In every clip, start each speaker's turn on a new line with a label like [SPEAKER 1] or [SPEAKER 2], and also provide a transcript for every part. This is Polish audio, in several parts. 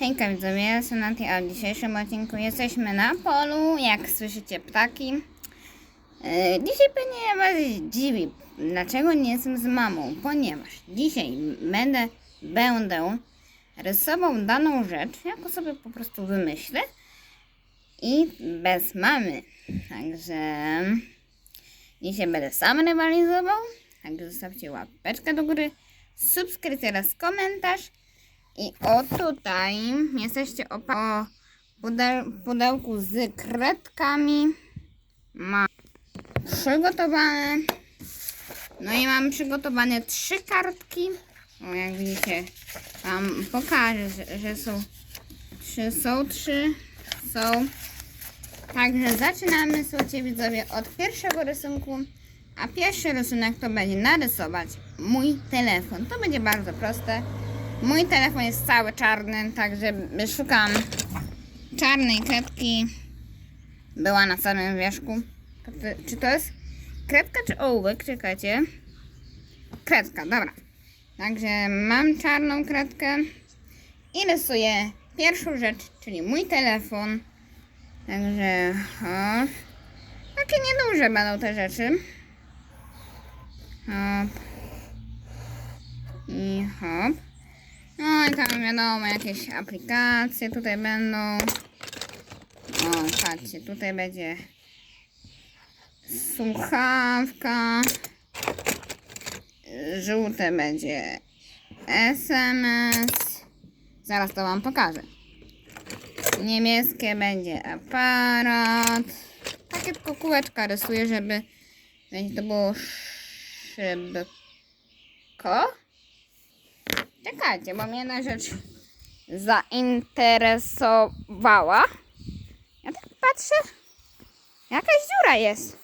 [SPEAKER 1] Hejka widzowie, ja a w dzisiejszym odcinku jesteśmy na polu, jak słyszycie ptaki. E, Dzisiaj pewnie was dziwi, dlaczego nie jestem z mamą, ponieważ dzisiaj będę, będę rysował daną rzecz, jako sobie po prostu wymyślę i bez mamy. Także dzisiaj będę sam rywalizował, także zostawcie łapeczkę do góry, subskrypcję oraz komentarz. I o tutaj jesteście o, pa- o pudeł, pudełku z kredkami. Mam przygotowane. No i mam przygotowane trzy kartki. O, jak widzicie, wam pokażę, że, że są trzy, są trzy, są. Także zaczynamy, słuchajcie widzowie, od pierwszego rysunku. A pierwszy rysunek to będzie narysować mój telefon. To będzie bardzo proste. Mój telefon jest cały czarny, także szukam czarnej kredki. Była na samym wierzchu. Czy to jest kredka czy ołówek? Czekajcie. Kredka, dobra. Także mam czarną kredkę i rysuję pierwszą rzecz, czyli mój telefon. Także o, takie nieduże będą te rzeczy. Hop. I hop. No i tam wiadomo, jakieś aplikacje tutaj będą. O, patrzcie, tutaj będzie słuchawka. Żółte będzie SMS. Zaraz to wam pokażę. Niebieskie będzie aparat. Takie tylko kółeczka rysuję, żeby będzie to było szybko. Czekajcie, bo mnie jedna rzecz zainteresowała. Ja tak patrzę. Jakaś dziura jest.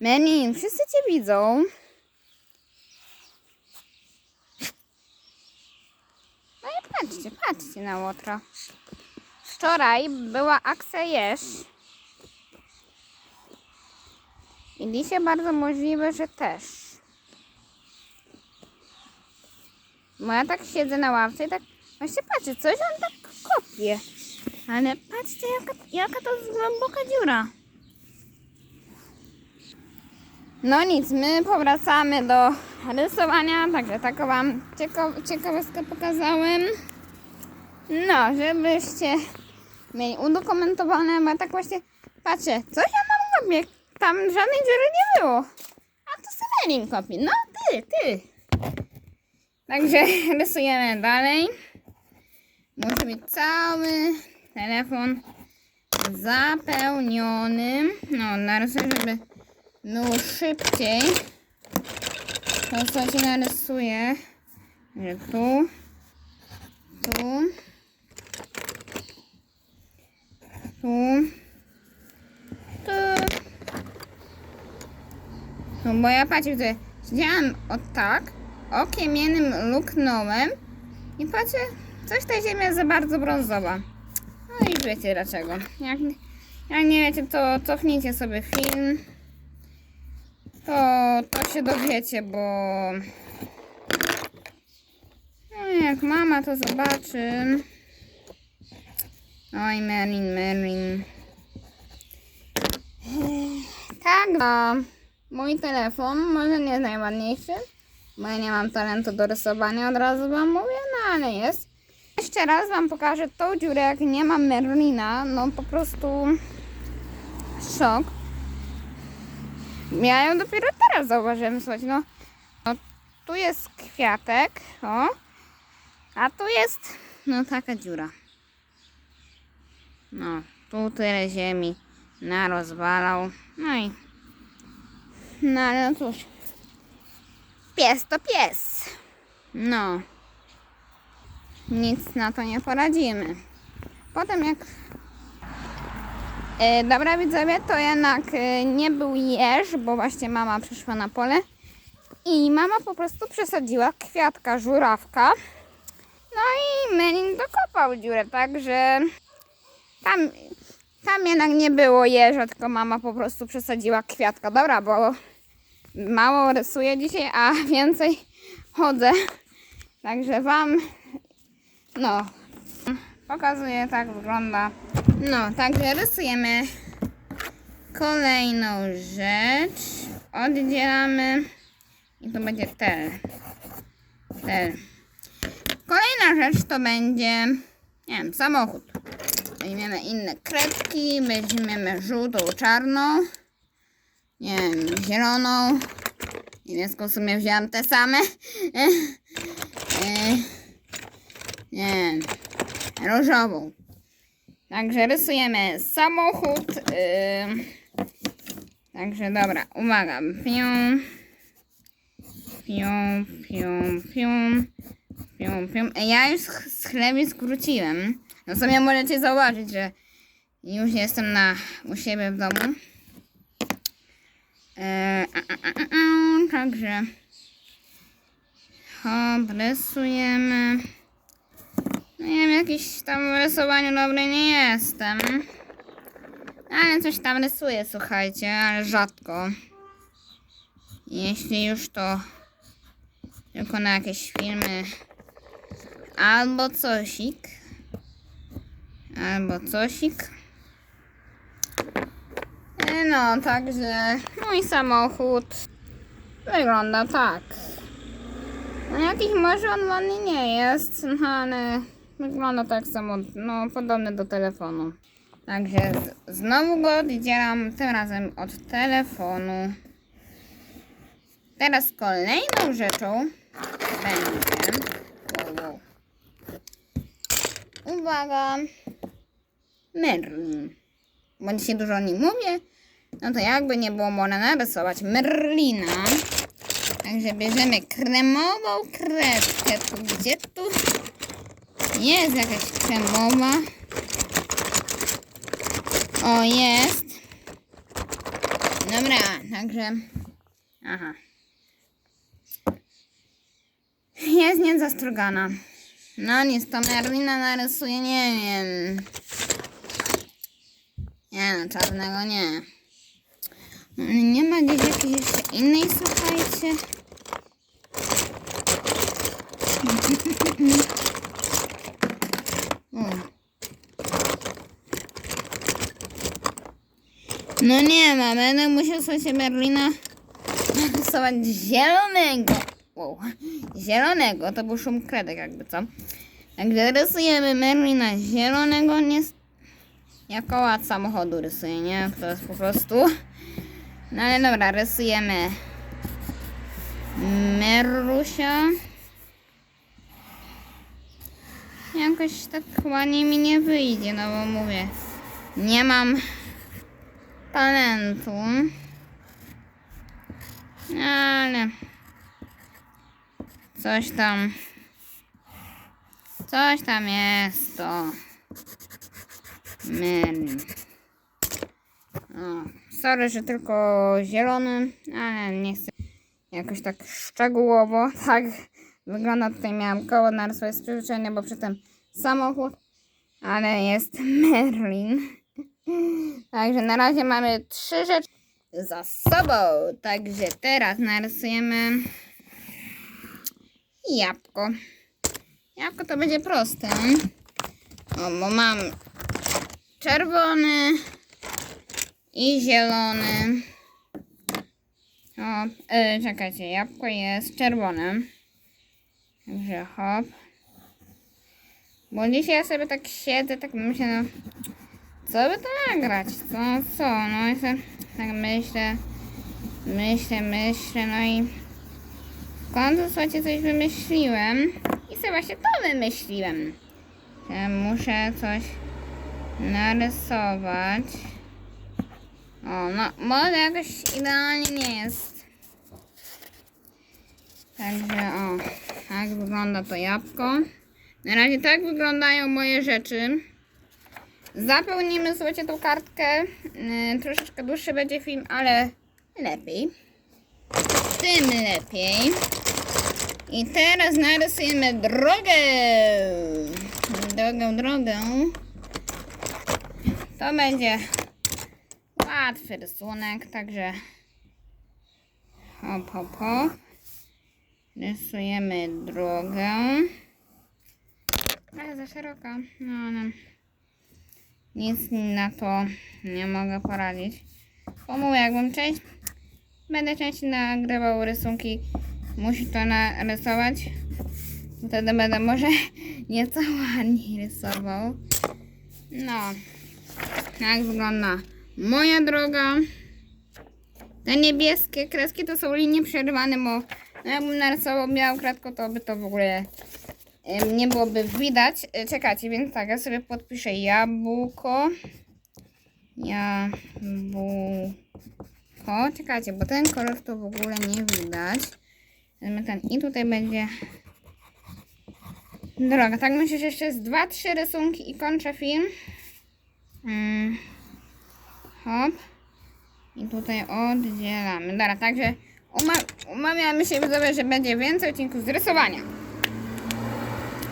[SPEAKER 1] Menin, wszyscy cię widzą. No i patrzcie, patrzcie na łotro. Wczoraj była akcja Jesz. I dzisiaj bardzo możliwe, że też. Bo ja tak siedzę na ławce i tak właśnie patrzę, coś on tak kopie. Ale patrzcie, jaka, jaka to jest głęboka dziura. No nic, my powracamy do rysowania, także taką wam cieko- ciekawostkę pokazałem. No, żebyście mieli udokumentowane, bo ja tak właśnie patrzę, coś ja mam kopie, tam żadnej dziury nie było. A to Severin kopi, no ty, ty. Także rysujemy dalej. Musi być cały telefon zapełniony. No, narysuję, żeby było szybciej. To słuchajcie, narysuję, że tu, tu, tu, tu. No bo ja patrzę, że siedziałam o tak, okiem jednym luknąłem i patrzę, coś ta ziemia za bardzo brązowa. No i wiecie dlaczego. Jak, jak nie wiecie, to cofnijcie sobie film. To, to się dowiecie, bo no, jak mama to zobaczy. Oj, Merlin, Merlin. Tak, no. Mój telefon może nie jest najładniejszy, bo ja nie mam talentu do rysowania, od razu wam mówię, no ale jest. Jeszcze raz wam pokażę tą dziurę, jak nie mam Merlina, no po prostu szok. Ja ją dopiero teraz zauważyłem, słuchajcie, no. no tu jest kwiatek, o, a tu jest, no taka dziura. No, tu tyle ziemi narozwalał, no i no ale no cóż. Pies to pies. No. Nic na to nie poradzimy. Potem jak... E, dobra widzowie, to jednak e, nie był jeż, bo właśnie mama przyszła na pole. I mama po prostu przesadziła kwiatka żurawka. No i Melin dokopał dziurę, także tam, tam jednak nie było jeża, tylko mama po prostu przesadziła kwiatka. Dobra, bo mało rysuję dzisiaj, a więcej chodzę Także wam, no, pokazuję, tak wygląda. No, także rysujemy kolejną rzecz. Oddzielamy i to będzie tel. Tel. Kolejna rzecz to będzie, nie wiem, samochód. Weźmiemy inne kredki, weźmiemy żółtą, czarną, nie wiem, zieloną. Niebieską w sumie wziąłem te same. Nie wiem, różową. Także rysujemy samochód. Także dobra, uwaga. Pią, pią, pią, pią, pią. E, Ja już z chlebi skróciłem. No sobie możecie zauważyć, że już jestem na, u siebie w domu. E, a, a, a, a, a, także hop, rysujemy. No nie wiem, jakiś tam w rysowaniu dobry nie jestem. Ale coś tam rysuję, słuchajcie, ale rzadko. Jeśli już to tylko na jakieś filmy albo cosik. Albo cosik. No, także mój samochód wygląda tak. No jakiś może on nie jest, no ale wygląda tak samo, no podobny do telefonu. Także znowu go oddzielam, tym razem od telefonu. Teraz kolejną rzeczą będzie... Uwaga! Merlin. Bo dzisiaj dużo o nim mówię, no to jakby nie było można narysować Merlina. Także bierzemy kremową kredkę. Tu gdzie tu jest jakaś kremowa? O, jest. Dobra, także... Aha. Jest niezastrugana. No nic, to Merlina narysuje, nie wiem. Nie no, czarnego nie. Nie ma gdzieś jakiejś jeszcze innej, słuchajcie. No nie ma, będę musiał sobie Berlina narysować zielonego. Wow. Zielonego, to był szum kredek jakby co. Także rysujemy Merlina zielonego, nie jako ład samochodu rysuję, nie? To jest po prostu... No ale dobra, rysujemy Merlusia. Jakoś tak ładnie mi nie wyjdzie, no bo mówię, nie mam talentu. Ale coś tam, coś tam jest to. O, sorry, że tylko zielony, ale nie chcę jakoś tak szczegółowo. Tak wygląda. Tutaj miałam koło narysować z przyzwyczajenia, bo przedtem samochód, ale jest Merlin. Także na razie mamy trzy rzeczy za sobą. Także teraz narysujemy jabłko. Jabłko to będzie proste. O, bo mam czerwony i zielony. E, czekajcie, jabłko jest czerwone. Także hop. Bo dzisiaj ja sobie tak siedzę, tak myślę, no, co by to nagrać? Co, co? No i sobie tak myślę, myślę, myślę, no i w końcu, słuchajcie, coś wymyśliłem. I sobie właśnie to wymyśliłem. Że muszę coś narysować. O, no, może jakoś idealnie nie jest. Także, o, tak wygląda to jabłko. Na razie tak wyglądają moje rzeczy. Zapełnimy, słuchajcie, tą kartkę. Yy, troszeczkę dłuższy będzie film, ale lepiej. Tym lepiej. I teraz narysujemy drogę. Drogę, drogę. To będzie łatwy rysunek, także hop, hop, hop. Rysujemy drogę. Ale za szeroka. No ale nic na to nie mogę poradzić. Pomówię, jakbym część, będę częściej nagrywał rysunki, musi to narysować. Wtedy będę może nieco ładniej rysował. No, jak wygląda moja droga. Te niebieskie kreski to są linie przerywane, bo no jakbym narysował białą kratką, to by to w ogóle nie byłoby widać. E, Czekajcie, więc tak, ja sobie podpiszę jabłko. Jabłko. Czekajcie, bo ten kolor to w ogóle nie widać. Ten i tutaj będzie droga. Tak myślę, że jeszcze dwa, trzy rysunki i kończę film. Mm. Hop. I tutaj oddzielamy. Dobra, także uma- umawiamy się widzowie, że będzie więcej odcinków z rysowania.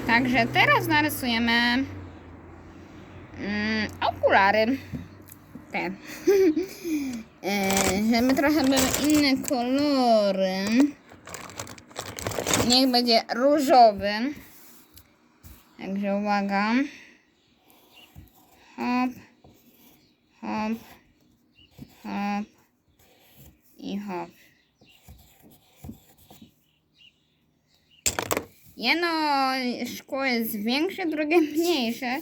[SPEAKER 1] Także teraz narysujemy mm, okulary. Te. E, żeby trochę były inne kolory. Niech będzie różowy. Także uwaga. Hop. Hop. Hop. I hop. Jedno szkło jest większe, drugie mniejsze,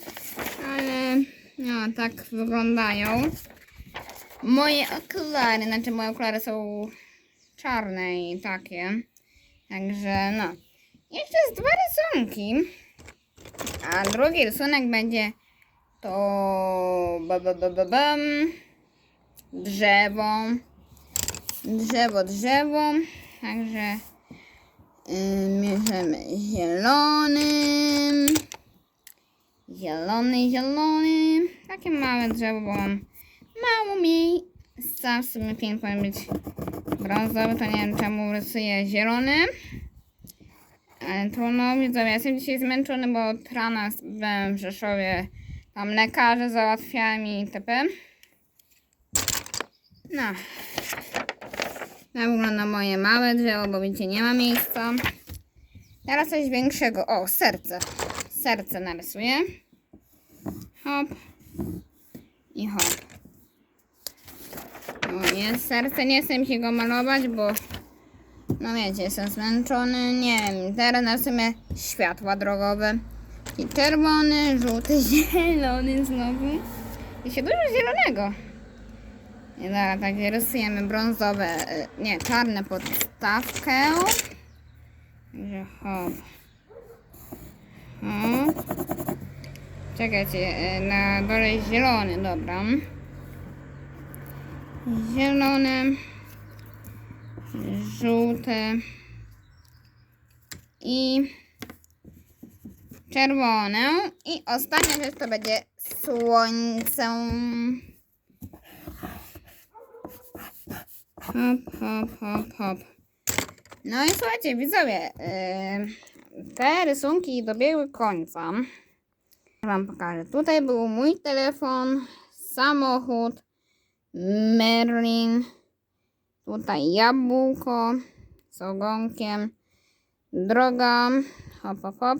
[SPEAKER 1] ale no, tak wyglądają. Moje okulary, znaczy moje okulary są czarne i takie. Także no. Jeszcze jest dwa rysunki. A drugi rysunek będzie to ba, ba, ba, ba. Drzewo. Drzewo, drzewo. Także yy, bierzemy zielonym. Zielony, zielony. Takie małe drzewo, bo mam mało miejsca. W sumie pięknie powinien być brązowy, to nie wiem czemu rysuję zielony. Ale trudno, widzowie, ja jestem dzisiaj zmęczony, bo od rana byłem w Rzeszowie. Tam lekarze załatwiają mi itp. No. Tak wygląda moje małe drzewo, bo widzicie, nie ma miejsca. Teraz coś większego. O, serce. Serce narysuję. Hop. I hop. O, jest serce. Nie chcę mi się go malować, bo no wiecie, jestem zmęczony. Nie wiem, teraz narysuję światła drogowe. I czerwony, żółty, zielony znowu. I się dużo zielonego. I dobra, tak rysujemy brązowe, e, nie, czarne podstawkę. Także hop. Hop. Czekajcie, e, na dole zielony, dobra. Zielony, żółty i czerwone. I ostatnia rzecz to będzie słońce. Hop, hop, hop, hop. No i słuchajcie, widzowie, yy, te rysunki dobiegły końca. Wam pokażę. Tutaj był mój telefon, samochód, Merlin, tutaj jabłko z ogonkiem, droga, hop, hop, hop,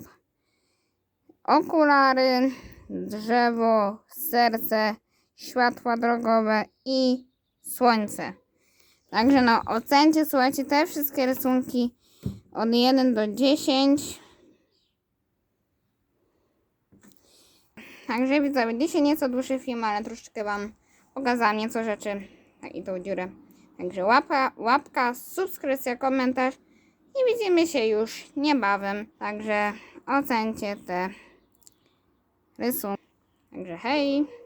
[SPEAKER 1] okulary, drzewo, serce, światła drogowe i słońce. Także no, ocencie, słuchajcie, te wszystkie rysunki od 1 do 10. Także widzowie, dzisiaj nieco dłuższy film, ale troszeczkę Wam pokazałam nieco rzeczy tak, i tą dziurę. Także łapka, łapka, subskrypcja, komentarz i widzimy się już niebawem. Także ocencie te rysunki. Także hej!